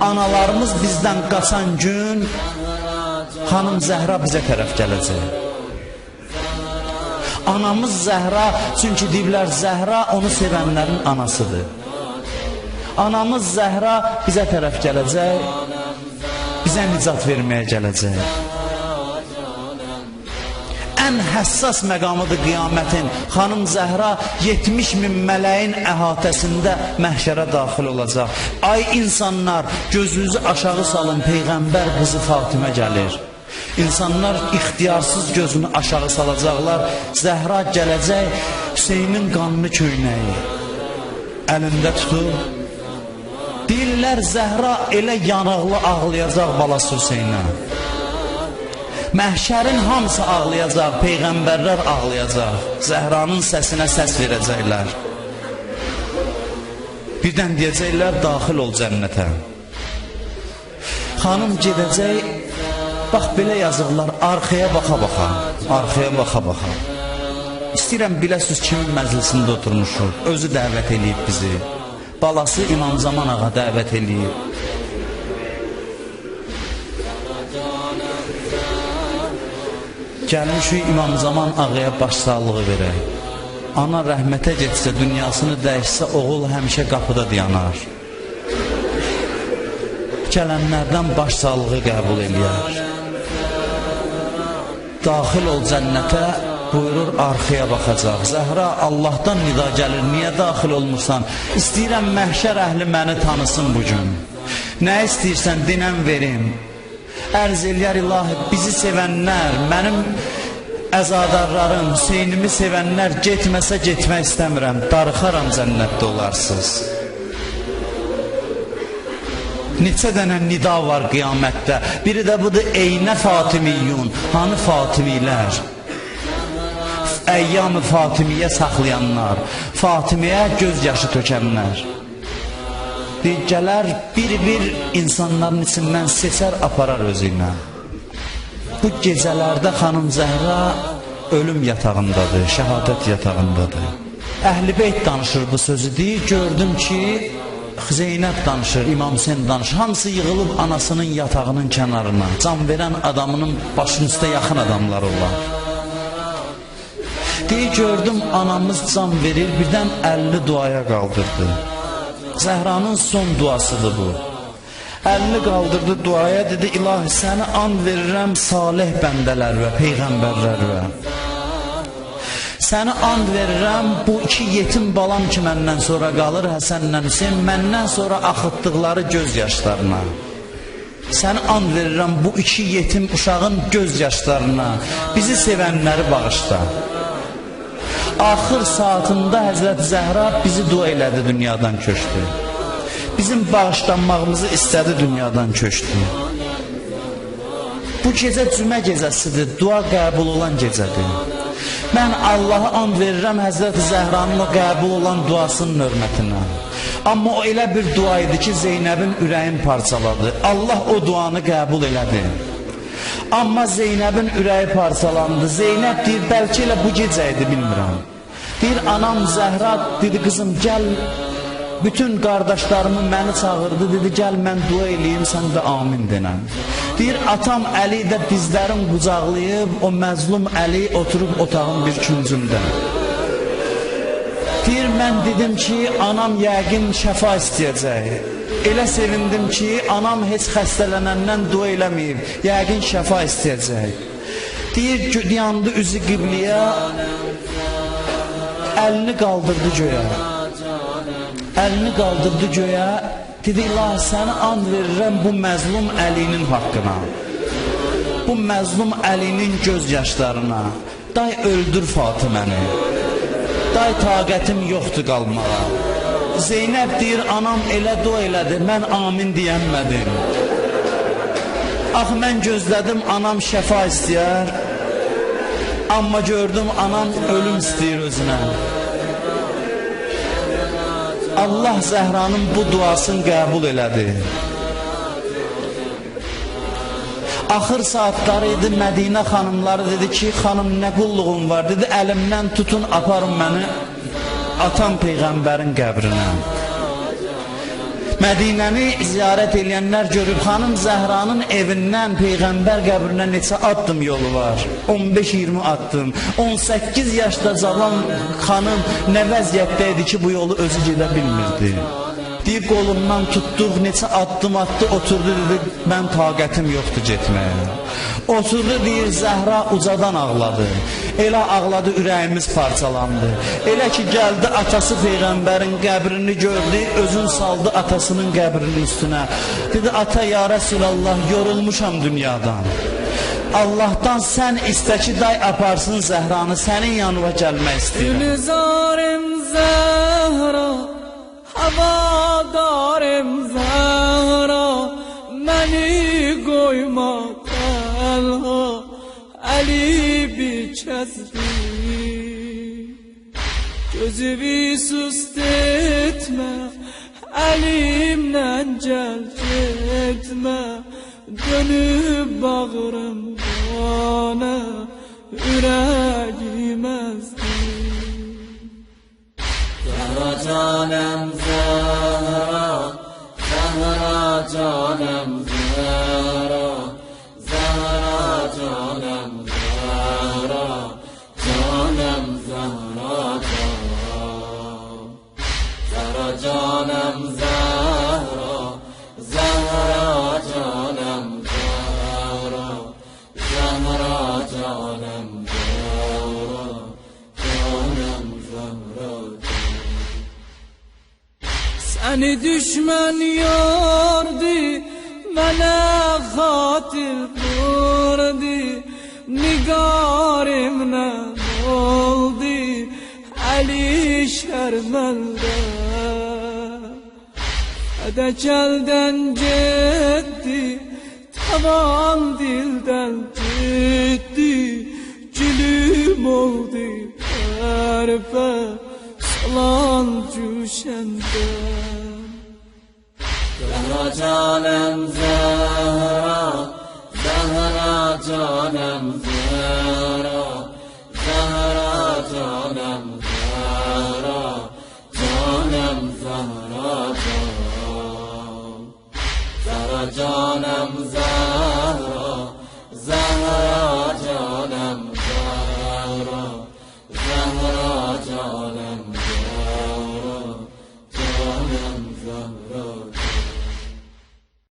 analarımız bizdən qaçan gün xanım Zəhra bizə tərəf gələcək. Anamız Zəhra, çünki deyirlər Zəhra onu sevənlərin anasıdır. Anamız Zəhra bizə tərəf gələcək, bizə nicat verməyə gələcək. Ən həssas məqamıdır qiyamətin. Xanım Zəhra 70 min mələyin əhatəsində məhşərə daxil olacaq. Ay insanlar, gözünüzü aşağı salın, Peyğəmbər qızı Fatimə gəlir. İnsanlar ixtiyarsız gözünü aşağı salacaqlar. Zəhra gələcək, Hüseynin qanlı köynəyi əlində tutub. Deyirlər Zəhra elə yanaqlı ağlayacaq balası Hüseynə. Məhşərin hamısı ağlayacaq, peyğəmbərlər ağlayacaq. Zəhranın səsinə səs verəcəklər. Birdən deyəcəklər, daxil ol cənnətə. Xanım gedəcək, bax belə yazıqlar, arxaya baxa-baxa, arxaya baxa-baxa. İstəyirəm biləsiz kimin məclisində oturmuşuq, özü dəvət eləyib bizi. Balası İmam Zaman ağa dəvət eləyib. Gəlmişik İmam Zaman ağaya başsağlığı verək. Ana rəhmətə getsə, dünyasını dəyişsə, oğul həmişə qapıda dayanar. Gələnlərdən başsağlığı qəbul eləyər. Daxil ol cənnətə, buyurur arxaya baxacaq. Zəhra Allahdan nida gəlir, niyə daxil olmursan? İstəyirəm məhşər əhli məni tanısın bugün. Nə istəyirsən, dinən verim. Ərz eləyər ilahi, bizi sevənlər, mənim əzadarlarım, Hüseynimi sevənlər getməsə getmək istəmirəm, darıxaram cənnətdə olarsınız. Neçə dənə nida var qiyamətdə, biri də budur, eynə Fatimiyyun, hanı Fatimilər? Əyyam-ı Fatimiyyə saxlayanlar, Fatimiyə göz yaşı tökənlər. Gələr bir-bir insanların içindən seçər aparar özü ilə. Bu gecələrdə xanım Zəhra ölüm yatağındadır, şəhadət yatağındadır. Əhl-i Beyt danışır bu sözü deyir, gördüm ki, Zeynəb danışır, İmam Hüseyin danışır. Hamısı yığılıb anasının yatağının kənarına. Can verən adamının başının üstə yaxın adamlar olar. Deyir, gördüm anamız can verir, birdən əlli duaya qaldırdı. Zəhranın son duasıdır bu. Əlini qaldırdı duaya, dedi, ilahi səni and verirəm salih bəndələr və peyğəmbərlər və. Səni and verirəm, bu iki yetim balam ki məndən sonra qalır, Həsənlə Hüseyin, məndən sonra axıtdıqları göz yaşlarına. Səni and verirəm, bu iki yetim uşağın göz yaşlarına, bizi sevənləri bağışla. Axır saatında Həzrət Zəhra bizi dua elədi, dünyadan köçdü. Bizim bağışlanmağımızı istədi, dünyadan köçdü. Bu gecə cümə gecəsidir, dua qəbul olan gecədir. Mən Allaha and verirəm Həzrət Zəhranın o qəbul olan duasının hörmətinə. Amma o elə bir dua idi ki, Zeynəbin ürəyin parçaladı. Allah o duanı qəbul elədi. Amma Zeynəbin ürəyi parçalandı. Zeynəb deyir, bəlkə elə bu gecə idi, bilmirəm. Deyir, anam Zəhra, dedi, qızım, gəl, bütün qardaşlarımı məni çağırdı, dedi, gəl, mən dua eləyim, sən də amin denən. Deyir, atam Əli də dizlərim qucaqlayıb, o məzlum Əli oturub otağın bir küncündə. Deyir, mən dedim ki, anam yəqin şəfa istəyəcək. Elə sevindim ki, anam heç xəstələnəndən dua eləməyib, yəqin şəfa istəyəcək. Deyir, yandı üzü qibliyə, əlini qaldırdı göyə. Əlini qaldırdı göyə, dedi, ilahi, səni and verirəm bu məzlum əlinin haqqına. Bu məzlum əlinin göz yaşlarına. Day öldür Fatiməni. Day taqətim yoxdur qalmağa. Zeynəb deyir, anam elə dua elədi, mən amin deyənmədim. Axı mən gözlədim, anam şəfa istəyər. Amma gördüm, anam ölüm istəyir özünə. Allah Zəhranın bu duasını qəbul elədi. Axır saatları idi, Mədinə xanımları dedi ki, xanım nə qulluğum var, dedi, əlimdən tutun, aparın məni atam Peyğəmbərin qəbrinə. Mədinəni ziyarət edənlər görüb xanım Zəhranın evindən peyğəmbər qəbrinə neçə addım yolu var? 15-20 addım. 18 yaşda cavan xanım nə vəziyyətdə idi ki, bu yolu özü gedə bilmirdi. Deyib qolumdan tutduq, neçə addım attı, oturdu dedi, mən taqətim yoxdur getməyə. Oturdu deyir, Zəhra ucadan ağladı. Elə ağladı, ürəyimiz parçalandı. Elə ki, gəldi atası Peyğəmbərin qəbrini gördü, özün saldı atasının qəbrinin üstünə. Dedi, ata ya Rəsulallah, yorulmuşam dünyadan. Allahdan sən istə ki, day aparsın Zəhranı, sənin yanına gəlmək istəyirəm. Gülzarım Zəhra هوا دارم زهرا منی گوی ما تنها علی بی چسبی جزوی سستت ما من ننجل ما dönüp bağırım bana yüreğim ezdi Yara canem جانم زارا زارا جانم زارا جانم زارا زارا جانم زارا زارا جانم زارا زارا جانم زارا جانم زارا Seni düşman yordu منع خاطر بردی نگارم نمولدی علی شرمنده Decelden gitti Tamam dilden gitti Gülüm oldu perpe Salan düşende Zəhra canım Zəhra, Zəhra canım Zəhra, Zəhra canım Zəhra, canım Zəhra canım. Zəhra canım Zəhra.